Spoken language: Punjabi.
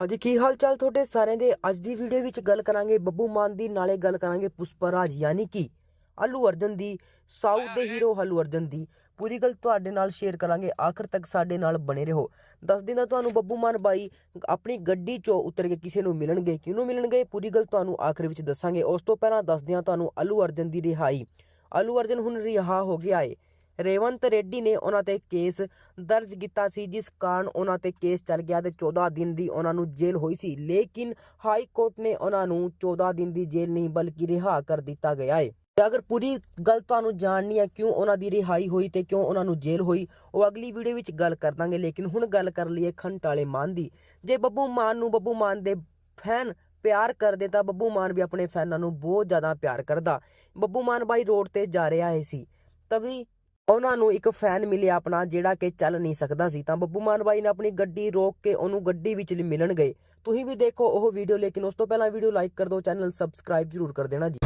ਹਾਂਜੀ ਕੀ ਹਾਲ ਚਾਲ ਤੁਹਾਡੇ ਸਾਰਿਆਂ ਦੇ? ਅੱਜ ਦੀ ਵੀਡੀਓ ਵਿੱਚ ਗੱਲ ਕਰਾਂਗੇ ਬੱਬੂ ਮਾਨ ਦੀ ਨਾਲੇ ਗੱਲ ਕਰਾਂਗੇ ਪੁਸ਼ਪਾ ਰਾਜ ਯਾਨੀ ਕਿ ਅੱਲੂ ਅਰਜਨ ਦੀ ਸਾਊਥ ਦੇ ਹੀਰੋ ਅੱਲੂ ਅਰਜਨ ਦੀ। ਪੂਰੀ ਗੱਲ ਤੁਹਾਡੇ ਨਾਲ ਸ਼ੇਅਰ ਕਰਾਂਗੇ। ਆਖਰ ਤੱਕ ਸਾਡੇ ਨਾਲ ਬਣੇ ਰਹੋ। ਦੱਸ ਦਿਨਾਂ ਤੁਹਾਨੂੰ ਬੱਬੂ ਮਾਨ ਬਾਈ ਆਪਣੀ ਗੱਡੀ ਚੋਂ ਉਤਰ ਕੇ ਕਿਸੇ ਨੂੰ ਮਿਲਣਗੇ ਕਿਹਨੂੰ ਮਿਲਣਗੇ? ਪੂਰੀ ਗੱਲ ਤੁਹਾਨੂੰ ਆਖਰ ਵਿੱਚ ਦੱਸਾਂਗੇ। ਉਸ ਤੋਂ ਪਹਿਲਾਂ ਦੱਸਦੇ ਹਾਂ ਤੁਹਾਨੂੰ ਅੱਲੂ ਅਰਜਨ ਦੀ ਰਿਹਾਈ। ਅੱਲੂ ਅਰਜਨ ਹੁਣ ਰਿਹਾ ਹੋ ਗਿਆ ਏ। ਰੇਵੰਤ ਰੈਡੀ ਨੇ ਉਹਨਾਂ ਤੇ ਕੇਸ ਦਰਜ ਕੀਤਾ ਸੀ, ਜਿਸ ਕਾਰਨ ਉਹਨਾਂ ਤੇ ਕੇਸ ਚੱਲ ਗਿਆ ਤੇ 14 ਦਿਨ ਦੀ ਉਹਨਾਂ ਨੂੰ ਜੇਲ੍ਹ ਹੋਈ ਸੀ। ਲੇਕਿਨ ਹਾਈ ਕੋਰਟ ਨੇ ਉਹਨਾਂ ਨੂੰ 14 ਦਿਨ ਦੀ ਜੇਲ੍ਹ ਨਹੀਂ, ਬਲਕਿ ਰਿਹਾ ਕਰ ਦਿੱਤਾ ਗਿਆ ਹੈ ਤੇ ਅਗਰ ਪੂਰੀ ਗੱਲ ਤੁਹਾਨੂੰ ਜਾਣਨੀ ਹੈ ਕਿਉਂ ਉਹਨਾਂ ਦੀ ਰਿਹਾਈ ਹੋਈ ਤੇ ਕਿਉਂ ਉਹਨਾਂ ਨੂੰ ਜੇਲ੍ਹ ਹੋਈ, ਉਹ ਅਗਲੀ ਵੀਡੀਓ ਵਿੱਚ ਗੱਲ ਕਰ ਦਾਂਗੇ। ਲੇਕਿਨ ਹੁਣ ਗੱਲ ਕਰ ਲਈਏ ਖੰਟਾਲੇ ਮਾਨ ਦੀ। ਜੇ ਬੱਬੂ ਮਾਨ ਨੂੰ ਬੱਬੂ ਮਾਨ ਦੇ ਫੈਨ ਪਿਆਰ ਕਰਦੇ, ਤਾਂ ਬੱਬੂ ਮਾਨ ਵੀ ਆਪਣੇ ਫੈਨਾਂ ਨੂੰ ਬਹੁਤ ਜ਼ਿਆਦਾ ਪਿਆਰ ਕਰਦਾ। ਬੱਬੂ ਮਾਨ ਬਾਈ ਰੋਡ ਤੇ ਜਾ ਰਿਹਾ ਹੈ ਸੀ। ਤਵੀ ਉਹਨਾਂ ਨੂੰ ਇੱਕ ਫੈਨ ਮਿਲਿਆ ਆਪਣਾ, ਜਿਹੜਾ ਕਿ ਚੱਲ ਨਹੀਂ ਸਕਦਾ ਸੀ। ਤਾਂ ਬੱਬੂ ਮਾਨ ਬਾਈ ਨੇ ਆਪਣੀ ਗੱਡੀ ਰੋਕ ਕੇ ਉਹਨੂੰ ਗੱਡੀ ਵਿੱਚ ਮਿਲਣ ਗਏ ਤੁਸੀਂ ਵੀ ਦੇਖੋ ਉਹ ਵੀਡੀਓ ਲੇਕਿਨ ਉਸ ਤੋਂ ਪਹਿਲਾਂ ਵੀਡੀਓ ਲਾਈਕ ਕਰ ਦਿਓ ਚੈਨਲ ਸਬਸਕ੍ਰਾਈਬ ਜ਼ਰੂਰ ਕਰ ਦੇਣਾ ਜੀ।